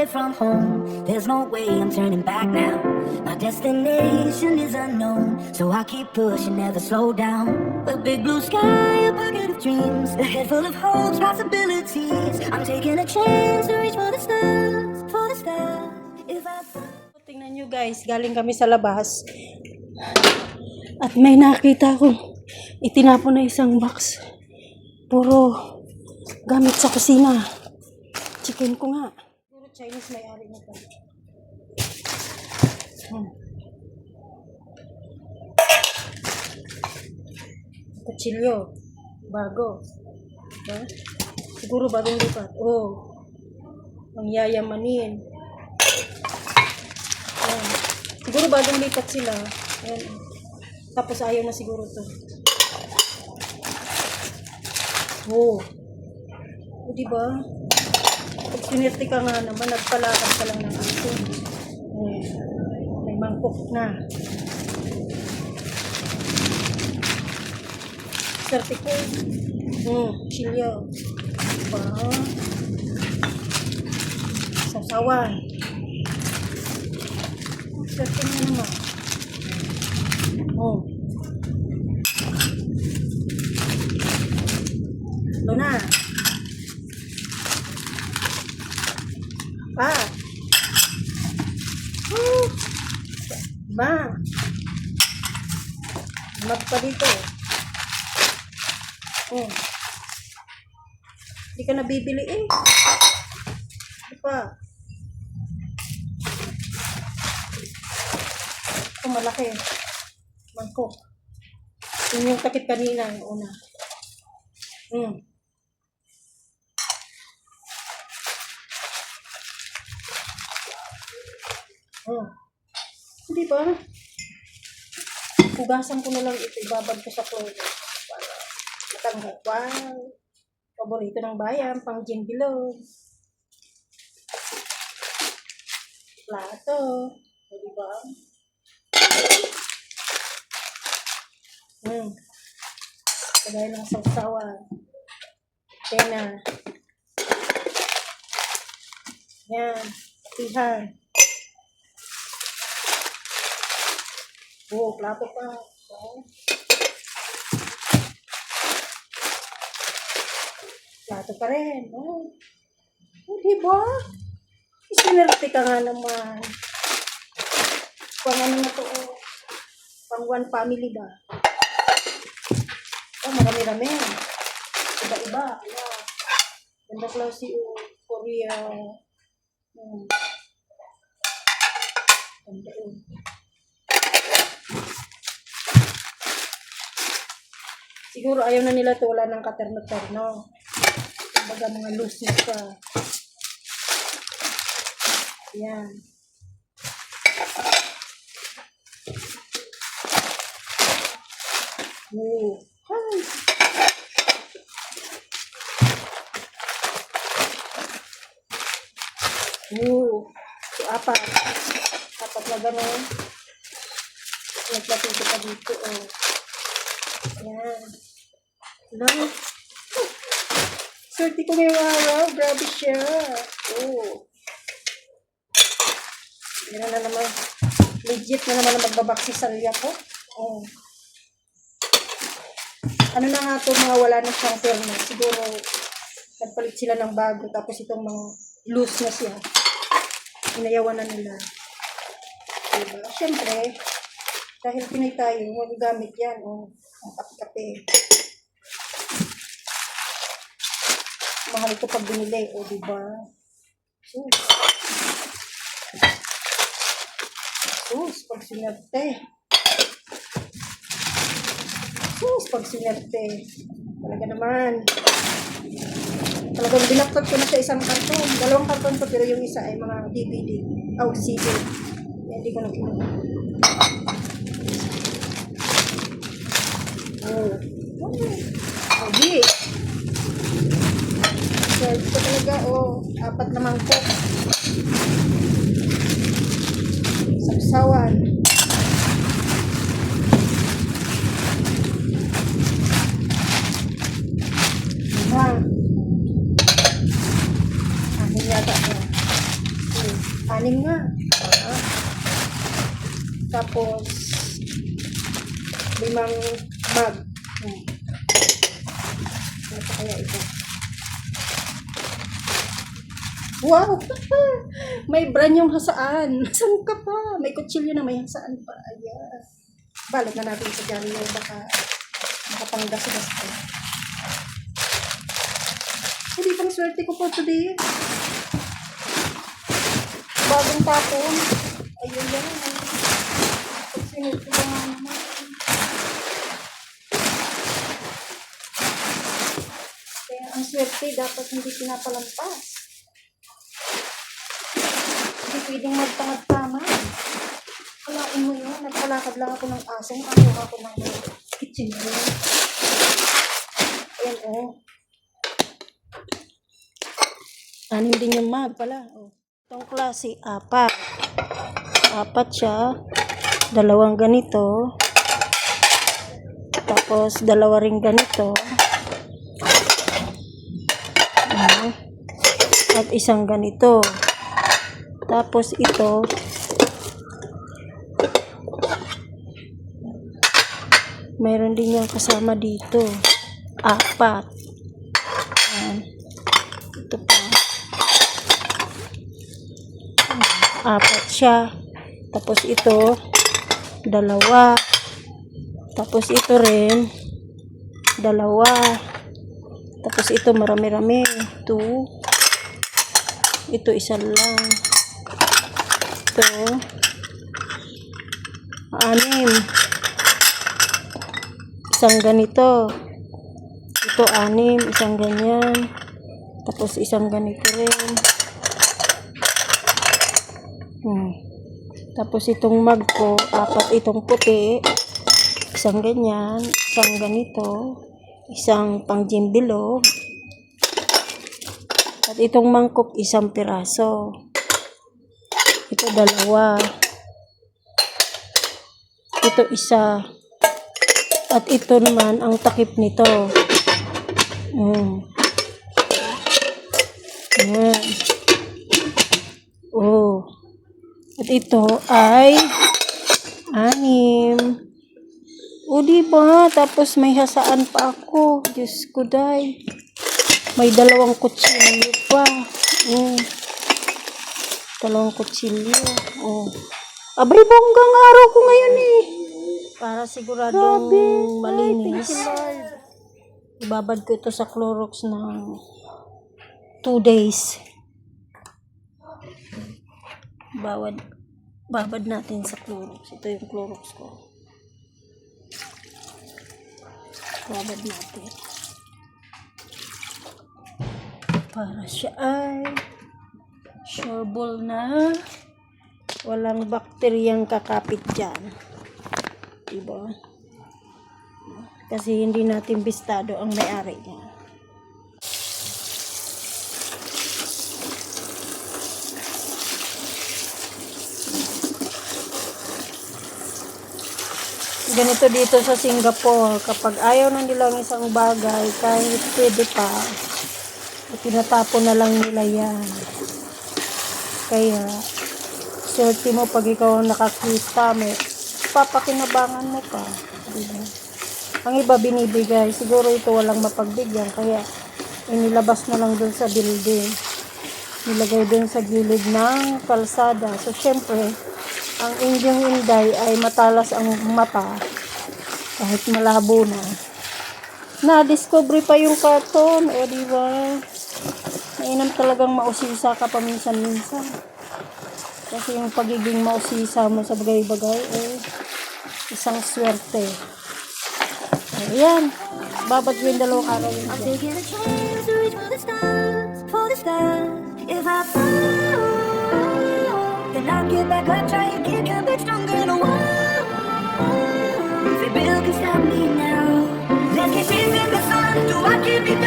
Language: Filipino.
away from home. There's no way I'm turning back now. My destination is unknown, so I keep pushing, never slow down. A big blue sky, a pocket of dreams, a head full of hopes, possibilities. I'm taking a chance to reach for the stars, for the stars. If I Tingnan nyo guys, galing kami sa labas. At may nakita akong itinapon na isang box. Puro gamit sa kusina. Chicken ko nga. Chinese may-ari na to. Hmm. Kutsilyo. Bago. Ha? Siguro bagong lipat. Oh. Ang yayamanin. Ayan. Siguro bagong lipat sila. Ayan. Tapos ayaw na siguro to. Oh. O, diba? Sinirti ka nga naman, nagpalakad ka lang ng aso. Ayan. May mangkok na. Swerte ko. Hmm, chilyo. Diba? Sasawan. Swerte mo naman. Oh. Ito na. Pa. Oh. Ba. Mag pa dito. Oh. Hindi ka nabibili eh. Ano pa? Ito malaki. Mangkok. Yun yung takip kanina, yung una. Hmm. Oh. Hindi ba? Hugasan ko na lang ito. Ibabad ko sa closet. Para matanggap. Wow. Paborito ng bayan. Pang gin below. Plato. O, diba? Hmm. Kagaya ng sausawan. Pena. Yan. Patihan. Oh, plato pa. Oh. Plato pa rin. Oh. Oh, diba? Isinerte ka nga naman. Pang ano na to, oh. Pang one family ba? Oh, marami-rami. Iba-iba. Ano? Ganda klase o Korea. Hmm. Ganda o. Siguro ayaw na nila to wala ng katerno-terno. Kumbaga mga loose na pa. Yan. Oo. Ay. Oo. So, apat. Apat na gano'n. Nagplatin ko pa dito, oh. Yan. Ano? Swerte ko ngayong araw. Grabe siya. Oh. Yan na naman. Legit na naman ang magbabaksi sa liya ko. Oh. Ano na nga to mga wala na siyang firma. Siguro, nagpalit sila ng bago. Tapos itong mga loose na siya. Inayawan na nila. Diba? Siyempre, dahil Pinoy tayo, huwag gamit yan. O, ang kape-kape. Mahal ko pag binili. O, diba? Sus. Sus, pag sinerte. Sus, pag sinerte. Talaga naman. Talagang binaktot ko na siya isang karton. Dalawang karton to, pero yung isa ay mga DVD. Oh, CD. Hindi ko na kinuha. Oh. Oh. Ogi. So, ito talaga, oh, apat na mangkok. Sapsawan. Diba? Akin yata ito. Anim nga. Ah. Tapos, limang mug. Hmm. Ano pa kaya ito? Wow! may brand yung hasaan. Saan ka pa? May kutsilyo na may hasaan pa. Ayan. Balik na natin sa dyan. Baka makapanggas-gas ko. Hindi pang swerte ko po today. Bagong tapon. Ayun yan. Sinuto ko nga naman. Kaya ang swerte dapat hindi pinapalampas. Hindi pwedeng magtangad-tama. Kalain mo yun. Nagpalakad lang ako ng asong. Ako ako ng kitchen room. Ayan o. Oh. Anim din yung mag pala. Oh. Itong klase, apat. Apat siya. Dalawang ganito. Tapos, dalawa rin ganito. At isang ganito. Tapos ito, mayroon din yung kasama dito. Apat. Ayan. Ito pa. Apat siya. Tapos ito, dalawa. Tapos ito rin, dalawa. Tapos ito marami-rami. Two. Ito isa lang. Ito. Anim. Isang ganito. Ito anim. Isang ganyan. Tapos isang ganito rin. Hmm. Tapos itong mug ko, apat itong puti. Isang ganyan. Isang ganito. Isang pang bilog. At itong mangkok, isang piraso. Ito dalawa. Ito isa. At ito naman ang takip nito. Mm. Ayan. Oh. At ito ay anim. O, diba? Tapos may hasaan pa ako. Diyos ko, day. May dalawang kutsilyo pa. Mm. Dalawang kutsilyo. Oh. Abay, bonggang araw ko ngayon eh. Para siguradong malinis. Ibabad ko ito sa Clorox ng 2 days. Bawad, babad natin sa Clorox. Ito yung Clorox ko. Babad natin. Para siya ay sureball na walang bakteryang kakapit dyan. Diba? Kasi hindi natin bistado ang may-ari niya. Ganito dito sa Singapore, kapag ayaw na nilang isang bagay, kahit pwede pa, tinatapon na lang nila yan. Kaya, swerte mo pag ikaw nakakita, may papakinabangan mo ka. Diba? Ang iba binibigay, siguro ito walang mapagbigyan, kaya inilabas na lang dun sa building. Nilagay dun sa gilid ng kalsada. So, syempre, ang Indiang Inday ay matalas ang mata kahit malabo na. Na-discover pa yung karton, o di ba? Mainam talagang mausisa ka paminsan-minsan. Kasi yung pagiging mausisa mo sa bagay-bagay, eh, isang swerte. Ayan. Babad ko yung dalawang araw yun. For the stars. If I fall, then I'll get try again, come back stronger in a build can stop me now, let's get this the sun. Do I keep